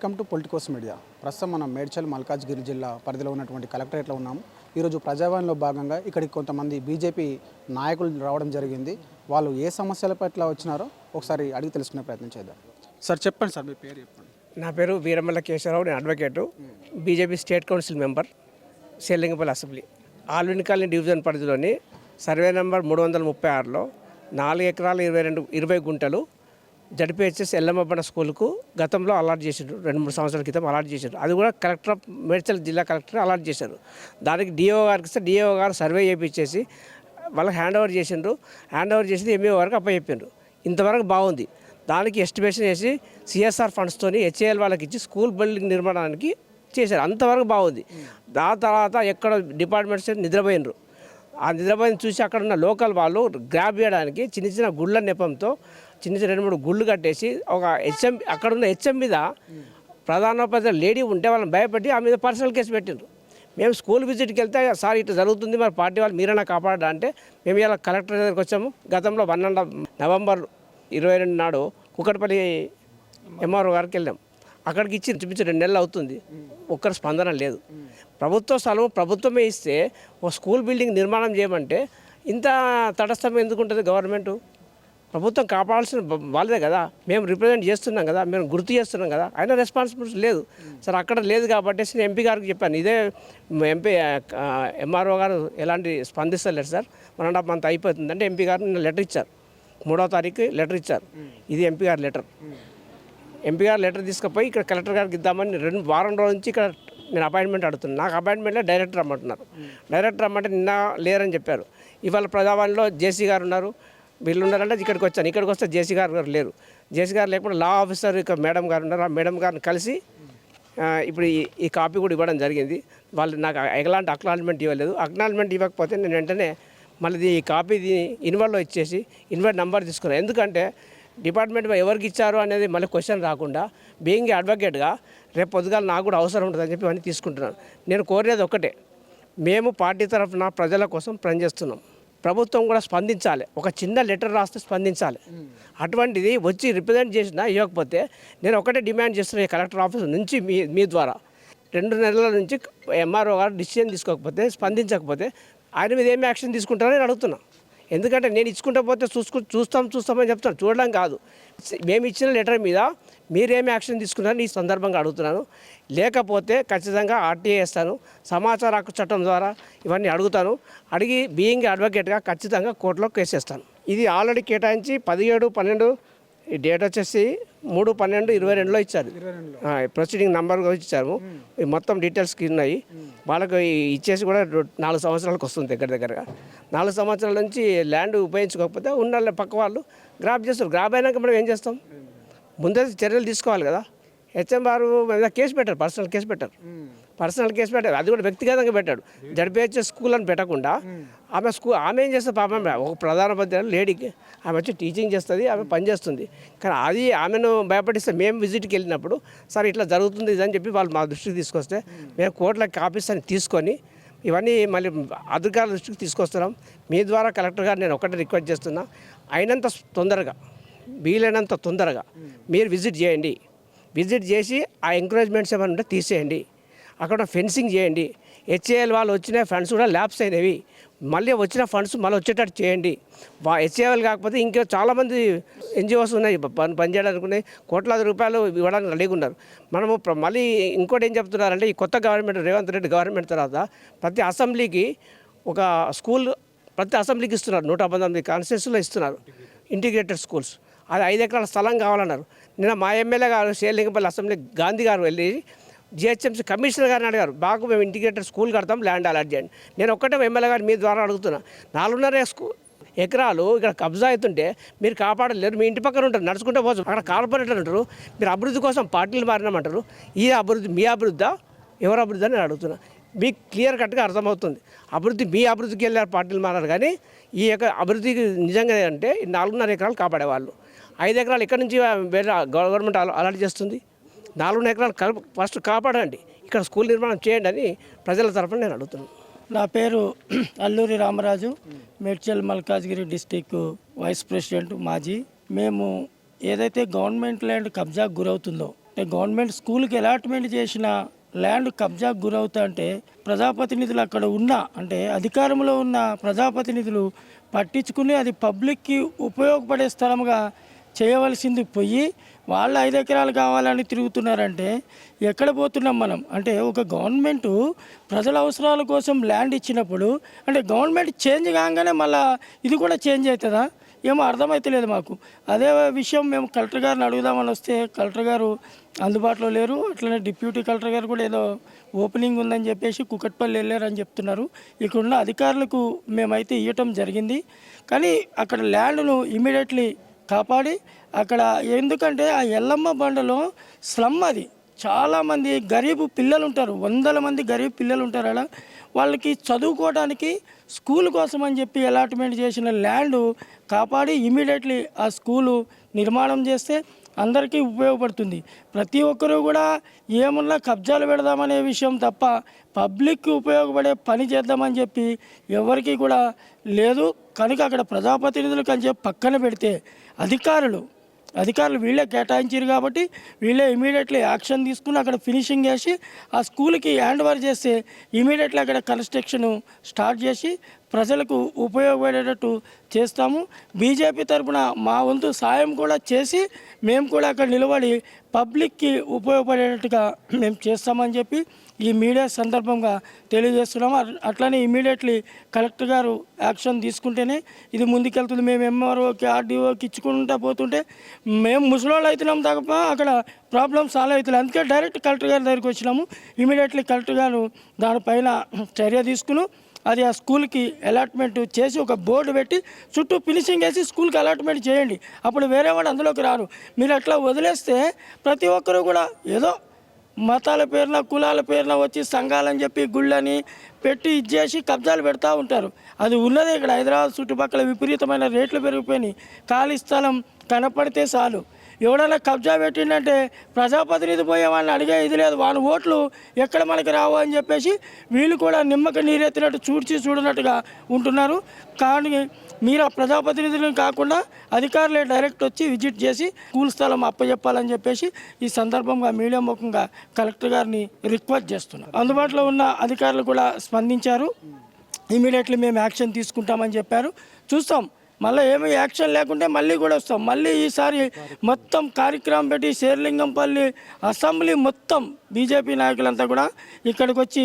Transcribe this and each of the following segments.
Welcome to Politicos media. ప్రస్తుతం మనం మేడ్చల్ మల్కాజ్గిరి జిల్లా పరిధిలో ఉన్నటువంటి కలెక్టరేట్లో ఉన్నాము. ఈరోజు ప్రజావాణిలో భాగంగా ఇక్కడికి కొంతమంది బీజేపీ నాయకులు రావడం జరిగింది. వాళ్ళు ఏ సమస్యల పట్ల వచ్చినారో ఒకసారి అడిగి తెలుసుకునే ప్రయత్నం చేద్దాం. సార్ చెప్పండి సార్ మీ పేరు చెప్పండి. నా పేరు వీరమల్ల కేశవరావు నేను advocate. BJP state council member Selingapalli assembly. Alwyn colony division పరిధిలోని సర్వే నెంబర్ మూడు వందల ముప్పై ఆరులో నాలుగు ఎకరాల ఇరవై రెండు ఇరవై గుంటలు జడ్పిహెచ్ఎస్ ఎల్లమ్మబ్బన స్కూల్కు గతంలో అలాట్ చేసిండ్రు. రెండు మూడు సంవత్సరాల క్రితం అలాట్ చేశారు అది కూడా కలెక్టర్ ఆఫ్ మేడ్చల్ జిల్లా కలెక్టర్ అలాట్ చేశారు. దానికి డిఓ గారికి ఇస్తే డిఓ గారు సర్వే చేయించేసి వాళ్ళకి హ్యాండ్ ఓవర్ చేసిండ్రు. హ్యాండ్ ఓవర్ చేసి ఎంఏ వరకు అప్పచెప్పిండ్రు. ఇంతవరకు బాగుంది. దానికి ఎస్టిమేషన్ వేసి సిఎస్ఆర్ ఫండ్స్తోని హెచ్ఏఎల్ వాళ్ళకి ఇచ్చి స్కూల్ బిల్డింగ్ నిర్మాణానికి చేశారు. అంతవరకు బాగుంది. దాని తర్వాత ఎక్కడ డిపార్ట్మెంట్స్ నిద్రపోయినరు ఆ నిద్రపోయిన చూసి అక్కడ ఉన్న లోకల్ వాళ్ళు గ్రాబ్ చేయడానికి చిన్న చిన్న గుళ్ళ నెపంతో చిన్న చిన్న రెండు మూడు గుళ్ళు కట్టేసి ఒక హెచ్ఎం అక్కడ ఉన్న హెచ్ఎం మీద ప్రధానోపాధ్యాయులు లేడీ ఉంటే వాళ్ళని భయపెట్టి ఆ మీద పర్సనల్ కేసు పెట్టిండ్రు. మేము స్కూల్ విజిట్కి వెళ్తే సార్ ఇట్లా జరుగుతుంది మరి పార్టీ వాళ్ళు మీరైనా కాపాడా అంటే మేము ఇలా కలెక్టర్ దగ్గరికి వచ్చాము. గతంలో వన్ అండ్ నవంబర్ ఇరవై రెండు నాడు కుక్కటపల్లి ఎంఆర్ఓ గారికి వెళ్ళాం. అక్కడికి ఇచ్చి చూపించి రెండు నెలలు అవుతుంది. ఒక్కరి స్పందన లేదు. ప్రభుత్వ స్థలం ప్రభుత్వమే ఇస్తే ఒక స్కూల్ బిల్డింగ్ నిర్మాణం చేయమంటే ఇంత తటస్థం ఎందుకు ఉంటుంది గవర్నమెంట్? ప్రభుత్వం కాపాడాల్సిన వాళ్ళదే కదా. మేము రిప్రజెంట్ చేస్తున్నాం కదా. మేము గుర్తు చేస్తున్నాం కదా. అయినా రెస్పాన్సిబిలిటీ లేదు. సార్ అక్కడ లేదు కాబట్టి నేను ఎంపీ గారికి చెప్పాను. ఇదే ఎంపీ ఎంఆర్ఓ గారు ఎలాంటి స్పందిస్తలేరు sir. One and half month అయిపోతుంది అంటే ఎంపీ గారు నిన్న లెటర్ ఇచ్చారు. మూడో తారీఖు లెటర్ ఇచ్చారు. ఇది ఎంపీ గారి లెటర్. ఎంపీ గారు లెటర్ తీసుకుపోయి ఇక్కడ కలెక్టర్ గారికి ఇద్దామని రెండు వారం రోజుల నుంచి ఇక్కడ నేను అపాయింట్మెంట్ అడుగుతున్నాను. నాకు అపాయింట్మెంట్లో డైరెక్టర్ రమ్మంటున్నారు. డైరెక్టర్ రమ్మంటే నిన్న లేరని చెప్పారు. ఇవాళ ప్రజావాణిలో జేసీ గారు ఉన్నారు. వీళ్ళు ఉన్నారంటే ఇక్కడికి వచ్చాను. ఇక్కడికి వస్తే జేసీ గారు గారు లేరు. జేసీ గారు లేకుండా లా ఆఫీసర్ ఇక్కడ మేడం గారు ఉన్నారు. ఆ మేడం గారిని కలిసి ఇప్పుడు ఈ ఈ కాపీ కూడా ఇవ్వడం జరిగింది. వాళ్ళు నాకు ఎలాంటి అక్నాలజ్మెంట్ ఇవ్వలేదు. అక్నాలజ్మెంట్ ఇవ్వకపోతే నేను వెంటనే మళ్ళీ ఈ కాపీ ఇన్వర్లో ఇచ్చేసి ఇన్వాల్వ్ నెంబర్ తీసుకున్నాను ఎందుకంటే డిపార్ట్మెంట్ ఎవరికి ఇచ్చారు అనేది మళ్ళీ క్వశ్చన్ రాకుండా బీయింగ్ అడ్వకేట్గా రేపు పొద్దుగాల నాకు కూడా అవసరం ఉంటుందని చెప్పి అన్నీ తీసుకుంటున్నాను. నేను కోరేది ఒక్కటే. మేము పార్టీ తరఫున ప్రజల కోసం పనిచేస్తున్నాం. ప్రభుత్వం కూడా స్పందించాలి. ఒక చిన్న లెటర్ రాస్తే స్పందించాలి. అటువంటిది వచ్చి రిప్రజెంట్ చేసినా ఇవ్వకపోతే నేను ఒకటే డిమాండ్ చేస్తున్నా ఈ కలెక్టర్ ఆఫీస్ నుంచి మీ మీ ద్వారా. రెండు నెలల నుంచి ఎంఆర్ఓ గారు డిసిజన్ తీసుకోకపోతే స్పందించకపోతే ఆయన మీద ఏమి యాక్షన్ తీసుకుంటారని నేను అడుగుతున్నాను ఎందుకంటే నేను ఇచ్చుకుంటా పోతే చూసుకు చూస్తాం చూస్తామని చెప్తాను. చూడడం కాదు. మేము ఇచ్చిన లెటర్ మీద మీరేం యాక్షన్ తీసుకున్నారని ఈ సందర్భంగా అడుగుతున్నాను. లేకపోతే ఖచ్చితంగా ఆర్టీఏ వేస్తాను. సమాచార హక్కు చట్టం ద్వారా ఇవన్నీ అడుగుతాను. అడిగి బీయింగ్ అడ్వకేట్గా ఖచ్చితంగా కోర్టులో కేసేస్తాను ఇది ఆల్రెడీ కేటాయించి పదిహేడు పన్నెండు ఈ డేట్ వచ్చేసి మూడు పన్నెండు ఇరవై రెండులో ఇచ్చారు. ప్రొసీడింగ్ నంబర్ కూడా ఇచ్చారు మొత్తం డీటెయిల్స్ ఉన్నాయి. వాళ్ళకి ఇచ్చేసి కూడా నాలుగు సంవత్సరాలకు వస్తుంది దగ్గర దగ్గరగా. నాలుగు సంవత్సరాల నుంచి ల్యాండ్ ఉపయోగించుకోకపోతే ఉన్న పక్క వాళ్ళు. గ్రాప్ చేస్తారు. గ్రాప్ అయినాక మనం ఏం చేస్తాం? ముందే చర్యలు తీసుకోవాలి కదా. హెచ్ఎం వారు మీద కేసు పెట్టారు. పర్సనల్ కేసు పెట్టారు. పర్సనల్ కేసు పెట్టారు అది కూడా వ్యక్తిగతంగా పెట్టాడు. జడిపిహెచ్ఎస్ స్కూల్ అని పెట్టకుండా ఆమె స్కూల్ ఆమె ఏం చేస్తుంది పాపం? ఒక ప్రధాన మంత్రి లేడీకి ఆమె వచ్చి టీచింగ్ చేస్తుంది ఆమె పని చేస్తుంది. కానీ అది ఆమెను భయపడిస్తే మేము విజిట్కి వెళ్ళినప్పుడు సార్ ఇట్లా జరుగుతుంది ఇది అని చెప్పి వాళ్ళు మా దృష్టికి తీసుకొస్తే మేము కోర్టుల కాపీస్ అని తీసుకొని ఇవన్నీ మళ్ళీ అధికారుల దృష్టికి తీసుకొస్తున్నాం. మీ ద్వారా కలెక్టర్ గారు నేను ఒకటే రిక్వెస్ట్ చేస్తున్నా. అయినంత తొందరగా వీలైనంత తొందరగా మీరు విజిట్ చేయండి. విజిట్ చేసి ఆ ఎంకరేజ్మెంట్స్ ఏమైనా ఉంటే తీసేయండి. అక్కడ ఫెన్సింగ్ చేయండి. హెచ్ఏఎల్ వాళ్ళు వచ్చిన ఫండ్స్ కూడా ల్యాబ్స్ అయినవి. మళ్ళీ వచ్చిన ఫండ్స్ మళ్ళీ వచ్చేటట్టు చేయండి. వా హెచ్ఏఎల్ కాకపోతే ఇంకా చాలామంది ఎన్జిఓస్ ఉన్నాయి పని పనిచేయడానికి ఉన్నాయి కోట్లాది రూపాయలు ఇవ్వడానికి రెడీగా ఉన్నారు. మనము మళ్ళీ ఇంకోటి ఏం చెప్తున్నారంటే ఈ కొత్త గవర్నమెంట్ రేవంత్ రెడ్డి గవర్నమెంట్ తర్వాత ప్రతి అసెంబ్లీకి ఒక స్కూల్ ప్రతి అసెంబ్లీకి ఇస్తున్నారు. నూట పంతొమ్మిది కాన్స్టిట్యూన్సీలో ఇస్తున్నారు. Integrated schools. అది ఐదు ఎకరాల స్థలం కావాలన్నారు. నిన్న మా ఎమ్మెల్యే గారు షేర్లింగపల్లి అసెంబ్లీ గాంధీ గారు వెళ్ళి జిహెచ్ఎంసీ కమిషనర్ గారిని అడిగారు బాగు మేము ఇంటిగ్రేటెడ్ స్కూల్ కడతాం ల్యాండ్ అలాట్ చేయండి. నేను ఒక్కటే ఎమ్మెల్యే గారు మీ ద్వారా అడుగుతున్నా నాలుగున్నర స్కూల్ ఎకరాలు ఇక్కడ కబ్జా అవుతుంటే మీరు కాపాడలేరు మీ ఇంటి పక్కన ఉంటారు నడుచుకుంటే పోవచ్చు అక్కడ కార్పొరేటర్ ఉంటారు మీరు అభివృద్ధి కోసం పార్టీలు మారినామంటారు ఈ అభివృద్ధి మీ అభివృద్ధా ఎవరు అభివృద్ధి అని నేను అడుగుతున్నా. మీకు క్లియర్ కట్గా అర్థమవుతుంది అభివృద్ధి మీ అభివృద్ధికి వెళ్ళారు పార్టీలు మారారు కానీ ఈ యొక్క అభివృద్ధికి నిజంగా అంటే నాలుగున్నర ఎకరాలు కాపాడేవాళ్ళు. ఐదు ఎకరాలు ఎక్కడి నుంచి వేరే గవర్నమెంట్ అల- అలాట్ చేస్తుంది? నాలుగు ఎకరాలు కలుపు ఫస్ట్ కాపాడండి. ఇక్కడ స్కూల్ నిర్మాణం చేయండి అని ప్రజల తరఫున నేను అడుగుతున్నాను నా పేరు Alluri Ramaraju Medchal Malkajgiri district vice president మాజీ. మేము ఏదైతే గవర్నమెంట్ ల్యాండ్ కబ్జాకు గురవుతుందో గవర్నమెంట్ స్కూల్కి అలాట్మెంట్ చేసిన ల్యాండ్ కబ్జాకు గురవుతా అంటే ప్రజాప్రతినిధులు అక్కడ ఉన్న అంటే అధికారంలో ఉన్న ప్రజాప్రతినిధులు పట్టించుకుని అది పబ్లిక్కి ఉపయోగపడే స్థలముగా చేయవలసింది పోయి వాళ్ళు ఐదు ఎకరాలు కావాలని తిరుగుతున్నారంటే ఎక్కడ పోతున్నాం మనం? అంటే ఒక గవర్నమెంట్ ప్రజల అవసరాల కోసం ల్యాండ్ ఇచ్చినప్పుడు అంటే గవర్నమెంట్ చేంజ్ కాగానే మళ్ళీ ఇది కూడా చేంజ్ అవుతుందా? ఏమో అర్థమవుతలేదు మాకు. అదే విషయం మేము కలెక్టర్ గారిని అడుగుదామని వస్తే కలెక్టర్ గారు అందుబాటులో లేరు. అట్లనే డిప్యూటీ కలెక్టర్ గారు కూడా ఏదో ఓపెనింగ్ ఉందని చెప్పేసి కుకట్పల్లి వెళ్ళారని చెప్తున్నారు. ఇక్కడున్న అధికారులకు మేమైతే ఇవ్వటం జరిగింది. కానీ అక్కడ ల్యాండ్ను ఇమీడియట్లీ కాపాడి అక్కడ ఎందుకంటే ఆ ఎల్లమ్మ బండలో స్లమ్ అది. చాలామంది గరీబు పిల్లలు ఉంటారు. వందల మంది గరీబ్ పిల్లలు ఉంటారు అలా. వాళ్ళకి చదువుకోవడానికి స్కూల్ కోసం అని చెప్పి అలాట్మెంట్ చేసిన ల్యాండ్ కాపాడి ఇమీడియట్లీ ఆ స్కూలు నిర్మాణం చేస్తే అందరికీ ఉపయోగపడుతుంది. ప్రతి ఒక్కరూ కూడా ఏమున్నా కబ్జాలు పెడదామనే విషయం తప్ప పబ్లిక్కి ఉపయోగపడే పని చేద్దామని చెప్పి ఎవరికీ కూడా లేదు. కనుక అక్కడ ప్రజాప్రతినిధులు అని చెప్పి పక్కన పెడితే అధికారులు అధికారులు వీళ్ళే కేటాయించారు కాబట్టి వీళ్ళే ఇమీడియట్లీ యాక్షన్ తీసుకుని అక్కడ ఫినిషింగ్ చేసి ఆ స్కూల్కి హ్యాండ్ ఓవర్ చేస్తే ఇమీడియట్లీ అక్కడ కన్స్ట్రక్షన్ స్టార్ట్ చేసి ప్రజలకు ఉపయోగపడేటట్టు చేస్తాము. బీజేపీ తరఫున మా వంతు సాయం కూడా చేసి మేము కూడా అక్కడ నిలబడి పబ్లిక్కి ఉపయోగపడేటట్టుగా మేము చేస్తామని చెప్పి ఈ మీడియా సందర్భంగా తెలియజేస్తున్నాము. అట్- అట్లనే ఇమీడియట్లీ కలెక్టర్ గారు యాక్షన్ తీసుకుంటేనే ఇది ముందుకెళ్తుంది. మేము ఎంఆర్ఓకి ఆర్డీఓకి ఇచ్చుకుంటా పోతుంటే మేము ముసలోళ్ళు అవుతున్నాం తప్ప అక్కడ ప్రాబ్లం సాల్వ్ అవుతుంది అందుకే డైరెక్ట్ కలెక్టర్ గారి దగ్గరికి వచ్చినాము. ఇమీడియట్లీ కలెక్టర్ గారు దానిపైన చర్య తీసుకుని. అది ఆ స్కూల్కి అలాట్మెంట్ చేసి ఒక బోర్డు పెట్టి చుట్టూ ఫినిషింగ్ వేసి స్కూల్కి అలాట్మెంట్ చేయండి. అప్పుడు వేరే వాళ్ళు అందులోకి రారు. మీరు అట్లా వదిలేస్తే ప్రతి ఒక్కరూ కూడా ఏదో మతాల పేరున కులాల పేరున వచ్చి సంఘాలని చెప్పి గుళ్ళని పెట్టి ఇచ్చేసి కబ్జాలు పెడతా ఉంటారు. అది ఉన్నదే ఇక్కడ హైదరాబాద్ చుట్టుపక్కల విపరీతమైన రేట్లు పెరిగిపోయినాయి. ఖాళీ స్థలం కనపడితే చాలు. ఎవడన్నా కబ్జా పెట్టిండంటే ప్రజాప్రతినిధి పోయే వాళ్ళని అడిగే ఇది లేదు. వాళ్ళ ఓట్లు ఎక్కడ మనకి రావు అని చెప్పేసి వీళ్ళు కూడా నిమ్మక నీరెత్తినట్టు చూడ్చి చూడనట్టుగా ఉంటున్నారు. కానీ మీరు ఆ ప్రజాప్రతినిధులను కాకుండా అధికారులే డైరెక్ట్ వచ్చి విజిట్ చేసి స్కూల్ స్థలం అప్పచెప్పాలని చెప్పేసి ఈ సందర్భంగా మీడియా ముఖంగా కలెక్టర్ గారిని రిక్వెస్ట్ చేస్తున్నాం. అందుబాటులో ఉన్న అధికారులు కూడా స్పందించారు. ఇమీడియట్లీ మేము యాక్షన్ తీసుకుంటామని చెప్పారు. చూస్తాం. మళ్ళీ ఏమి యాక్షన్ లేకుంటే మళ్ళీ కూడా వస్తాం. మళ్ళీ ఈసారి మొత్తం కార్యక్రమం పెట్టి శేర్లింగంపల్లి అసెంబ్లీ మొత్తం బీజేపీ నాయకులంతా కూడా ఇక్కడికి వచ్చి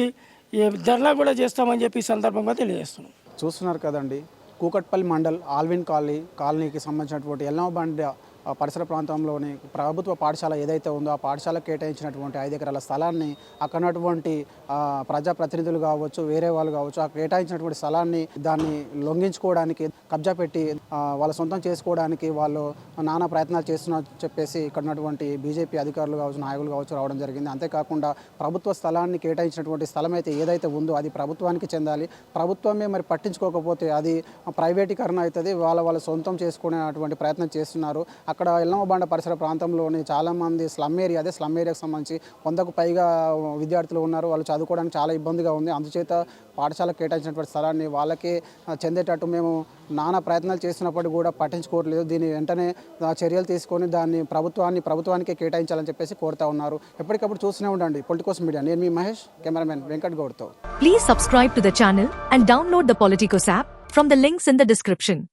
ధర్నా కూడా చేస్తామని చెప్పి సందర్భంగా తెలియజేస్తున్నాం. చూస్తున్నారు కదండి. కూకట్పల్లి మండల్ ఆల్విన్ కాలనీ కాలనీకి సంబంధించినటువంటి ఎల్లమబండ ఆ పరిసర ప్రాంతంలోని ప్రభుత్వ పాఠశాల ఏదైతే ఉందో ఆ పాఠశాల కేటాయించినటువంటి ఐదు ఎకరాల స్థలాన్ని అక్కడటువంటి ప్రజాప్రతినిధులు కావచ్చు వేరే వాళ్ళు కావచ్చు ఆ కేటాయించినటువంటి స్థలాన్ని దాన్ని లొంగించుకోవడానికి కబ్జా పెట్టి వాళ్ళ సొంతం చేసుకోవడానికి వాళ్ళు నానా ప్రయత్నాలు చేస్తున్నారు చెప్పేసి ఇక్కడ ఉన్నటువంటి బీజేపీ అధికారులు కావచ్చు నాయకులు కావచ్చు రావడం జరిగింది. అంతేకాకుండా ప్రభుత్వ స్థలాన్ని కేటాయించినటువంటి స్థలం అయితే ఏదైతే ఉందో అది ప్రభుత్వానికి చెందాలి. ప్రభుత్వమే మరి పట్టించుకోకపోతే అది ప్రైవేటీకరణ అవుతుంది. వాళ్ళ వాళ్ళ సొంతం చేసుకునేటువంటి ప్రయత్నం చేస్తున్నారు. అక్కడ ఎల్లమ్మబండ పరిసర ప్రాంతంలోని చాలామంది స్లమ్ ఏరియా అదే స్లమ్ ఏరియాకి సంబంధించి వందకు పైగా విద్యార్థులు ఉన్నారు. వాళ్ళు చదువుకోవడానికి చాలా ఇబ్బందిగా ఉంది. అందుచేత పాఠశాల కేటాయించినటువంటి స్థలాన్ని వాళ్ళకే చెందేటట్టు మేము నానా ప్రయత్నాలు చేసినప్పటికీ కూడా పట్టించుకోవట్లేదు. దీన్ని వెంటనే చర్యలు తీసుకొని దాన్ని ప్రభుత్వాన్ని ప్రభుత్వానికే కేటాయించాలని చెప్పేసి కోరుతా ఉన్నారు. ఎప్పటికప్పుడు చూస్తూనే ఉండండి. Politicos media. నేను మీ Mahesh cameraman Venkat గౌడ్తో. Please subscribe to the channel and download the Politicos app from the links in the description